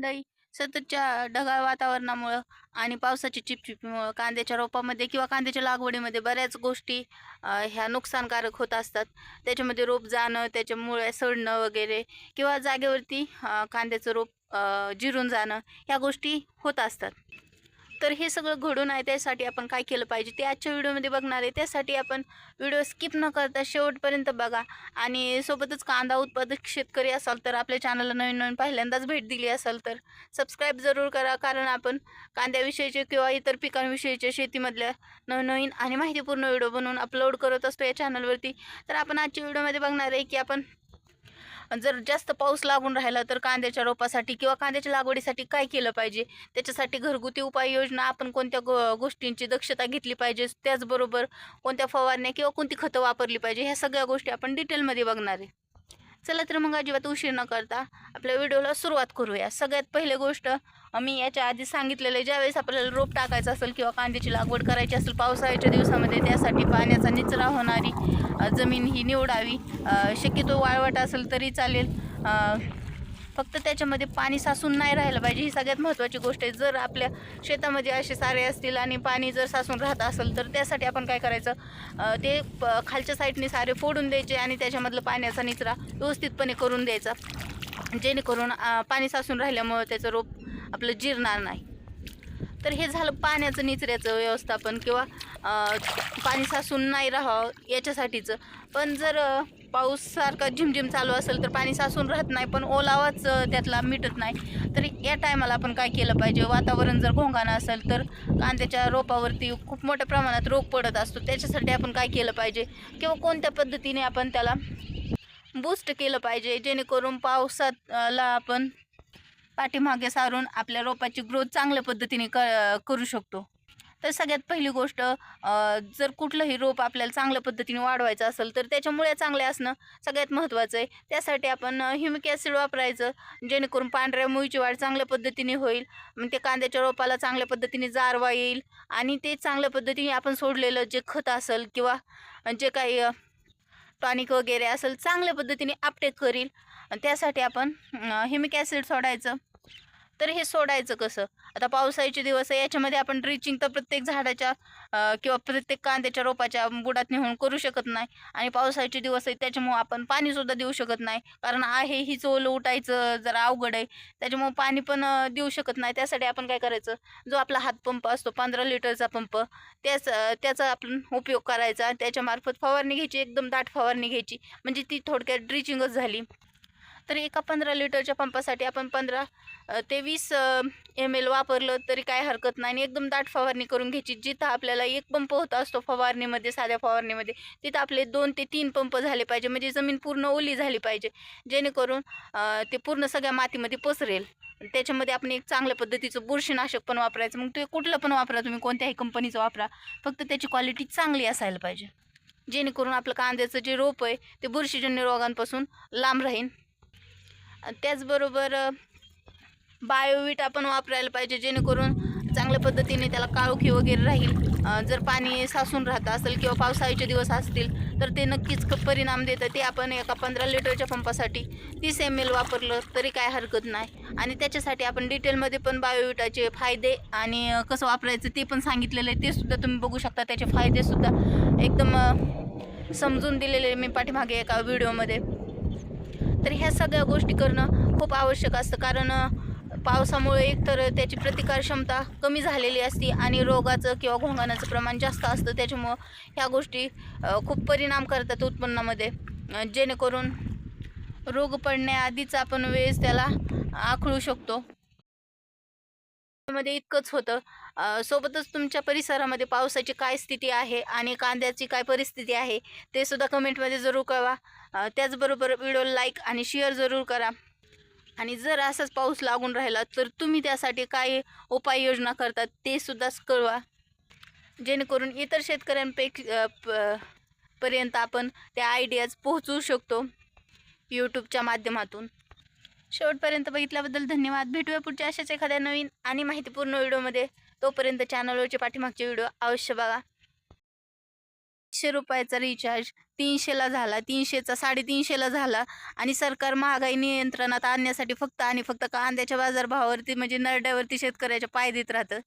मंडळी सततच्या ढगाळ वातावरणामुळं आणि पावसाच्या चिपचिपीमुळं कांद्याच्या रोपामध्ये किंवा कांद्याच्या लागवडीमध्ये बऱ्याच गोष्टी ह्या नुकसानकारक होत असतात. त्याच्यामध्ये रोप जाणं त्याच्या मुळ्या सडणं वगैरे किंवा जागेवरती कांद्याचं रोप जिरून जाणं ह्या गोष्टी होत असतात. तर हे सगळं घडून आहे त्यासाठी आपण काय केलं पाहिजे ते आजच्या व्हिडिओमध्ये बघणार आहे. त्यासाठी आपण व्हिडिओ स्किप न करता शेवटपर्यंत बघा. आणि सोबतच कांदा उत्पादक शेतकरी असाल तर आपल्या चॅनलला नवीन नवीन पहिल्यांदाच भेट दिली असाल तर सबस्क्राईब जरूर करा. कारण आपण कांद्याविषयीचे किंवा इतर पिकांविषयीच्या शेतीमधल्या नवनवीन आणि माहितीपूर्ण व्हिडिओ बनवून अपलोड करत असतो या चॅनलवरती तर आपण आजच्या व्हिडिओमध्ये बघणार आहे की आपण जर जास्त पाऊस लागून राहिला तर कांद्याच्या रोपासाठी किंवा कांद्याच्या लागवडीसाठी काय केलं पाहिजे? त्याच्यासाठी घरगुती उपाययोजना आपण कोणत्या गो गोष्टींची दक्षता घेतली पाहिजे? त्याचबरोबर कोणत्या फवारण्या किंवा कोणती खतं वापरली पाहिजे? ह्या सगळ्या गोष्टी आपण डिटेलमध्ये बघणार आहे. चला तर मग अजिबात उशीर न करता आपल्या व्हिडिओला सुरुवात करूया. सगळ्यात पहिली गोष्ट मी याच्या आधी सांगितलेलं आहे ज्यावेळेस आपल्याला रोप टाकायचं असेल किंवा कांद्याची लागवड करायची असेल पावसाळ्याच्या दिवसामध्ये त्यासाठी पाण्याचा निचरा होणारी जमीन ही निवडावी. शक्यतो वाळवट असेल तरी चालेल. फक्त त्याच्यामध्ये पाणी साचून नाही राहिलं पाहिजे. ही सगळ्यात महत्त्वाची गोष्ट आहे. जर आपल्या शेतामध्ये असे सारे असतील आणि पाणी जर साचून राहत असेल तर त्यासाठी आपण काय करायचं? ते प खालच्या साईडने सारे फोडून द्यायचे आणि त्याच्यामधलं पाण्याचा निचरा व्यवस्थितपणे करून द्यायचा. जेणेकरून पाणी साचून राहिल्यामुळं त्याचं रोप आपलं जिरणार नाही. तर हे झालं पाण्याचं निचऱ्याचं व्यवस्थापन किंवा पाणी साचून नाही राहावं याच्यासाठीचं. पण जर पाऊस सारखा झिमझिम चालू असेल तर पाणी साचून राहत नाही पण ओलावाच त्यातला मिटत नाही. तर या टायमाला आपण काय केलं पाहिजे? वातावरण जर घोंगाणं असेल तर कांद्याच्या रोपावरती खूप मोठ्या प्रमाणात रोग पडत असतो. त्याच्यासाठी आपण काय केलं पाहिजे? किंवा कोणत्या पद्धतीने आपण त्याला बूस्ट केलं पाहिजे? जेणेकरून पावसात ला आपण पाठीमागे सारून आपल्या रोपाची ग्रोथ चांगल्या पद्धतीने क करू शकतो. तर सगळ्यात पहिली गोष्ट जर कुठलंही रोप आपल्याला चांगल्या पद्धतीने वाढवायचं असेल तर त्याच्यामुळे चांगले असणं सगळ्यात महत्त्वाचं आहे. त्यासाठी आपण ह्युमिक ॲसिड वापरायचं जेणेकरून पांढऱ्या मुळीची वाढ चांगल्या पद्धतीने होईल. मग ते कांद्याच्या रोपाला चांगल्या पद्धतीने जारवा येईल आणि ते चांगल्या पद्धतीने आपण सोडलेलं जे खत असेल किंवा जे काही टॉनिक वगैरे असेल चांगल्या पद्धतीने आपटेक करील. त्यासाठी आपण ह्युमिक ॲसिड सोडायचं. तर हे सोडायचं कसं? आता पावसाळ्याचे दिवस आहे याच्यामध्ये आपण ड्रिचिंग तर प्रत्येक झाडाच्या किंवा प्रत्येक कांद्याच्या रोपाच्या बुडात नेऊन करू शकत नाही. आणि पावसाळ्याचे दिवस आहे त्याच्यामुळं आपण पाणीसुद्धा देऊ शकत नाही. कारण आहे हीच ओलं उठायचं जरा अवघड आहे. त्याच्यामुळं पाणी पण देऊ शकत नाही. त्यासाठी आपण काय करायचं? जो आपला हातपंप असतो पंधरा लिटरचा पंप त्याच त्याचा आपण उपयोग करायचा. त्याच्यामार्फत फवारणी घ्यायची एकदम दाट फवारणी घ्यायची. म्हणजे ती थोडक्यात ड्रिचिंगच झाली. तर एका पंधरा लिटरच्या पंपासाठी आपण पंधरा ते वीस एम एल वापरलं तरी काय हरकत नाही. आणि एकदम दाट फवारणी करून घ्यायची. जिथं आपल्याला एक पंप होत असतो फवारणीमध्ये साध्या फवारणीमध्ये तिथं आपले दोन ते तीन पंप झाले पाहिजे. म्हणजे जमीन पूर्ण ओली झाली पाहिजे. जेणेकरून ते पूर्ण सगळ्या मातीमध्ये पसरेल. त्याच्यामध्ये आपण एक चांगल्या पद्धतीचं बुरशीनाशक पण वापरायचं. मग ते कुठलं पण वापरा तुम्ही कोणत्याही कंपनीचं वापरा. फक्त त्याची क्वालिटी चांगली असायला पाहिजे. जेणेकरून आपलं कांद्याचं जे रोप आहे ते बुरशीजन्य रोगांपासून लांब राहील त्याचबरोबर बायोवीट आपण वापरायला पाहिजे जेणेकरून चांगल्या पद्धतीने त्याला काळोखी वगैरे राहील. जर पाणी साचून राहत असेल किंवा पावसाळ्याचे दिवस असतील तर ते नक्कीच परिणाम देतं. ते आपण एका पंधरा लिटरच्या पंपासाठी तीस एम एल वापरलं तरी काय हरकत नाही. आणि त्याच्यासाठी आपण डिटेलमध्ये पण बायोविटाचे फायदे आणि कसं वापरायचं ते पण सांगितलेलं आहे. ते सुद्धा तुम्ही बघू शकता. त्याचे फायदेसुद्धा एकदम समजून दिलेले मी पाठीमागे एका व्हिडिओमध्ये. तर ह्या सगळ्या गोष्टी करणं खूप आवश्यक असतं. कारण पावसामुळे एकतर त्याची प्रतिकार क्षमता कमी झालेली असते आणि रोगाचं किंवा घोंगाण्याचं प्रमाण जास्त असतं. त्याच्यामुळं ह्या गोष्टी खूप परिणाम करतात उत्पन्नामध्ये. जेणेकरून रोग पडण्याआधीच आपण वेळेस त्याला आखळू शकतो. मध्ये इतकंच होतं. सोबतच तुमच्या परिसरामध्ये पावसाची काय स्थिती आहे आणि कांद्याची काय परिस्थिती आहे ते सुद्धा कमेंटमध्ये जरूर कळवा. त्याचबरोबर व्हिडिओ लाईक आणि शेअर जरूर करा. आणि जर असाच पाऊस लागून राहिला तर तुम्ही त्यासाठी काय उपाययोजना करतात ते सुद्धा कळवा. जेणेकरून इतर शेतकऱ्यांपैकी पर्यंत आपण त्या आयडियाज पोहोचवू शकतो यूट्यूबच्या माध्यमातून. शेवटपर्यंत बघितल्याबद्दल धन्यवाद. भेटूया पुढच्या अशाच एखाद्या नवीन आणि माहितीपूर्ण व्हिडिओमध्ये. तोपर्यंत चॅनलवरचे पाठीमागचे व्हिडिओ अवश्य बघा. तीनशे रुपयाचा रिचार्ज तीनशेला झाला तीनशेचा साडेतीनशेला झाला. आणि सरकार महागाई नियंत्रणात आणण्यासाठी फक्त आणि फक्त कांद्याच्या बाजारभावावरती म्हणजे नरड्यावरती शेतकऱ्याच्या पाय देत राहतं.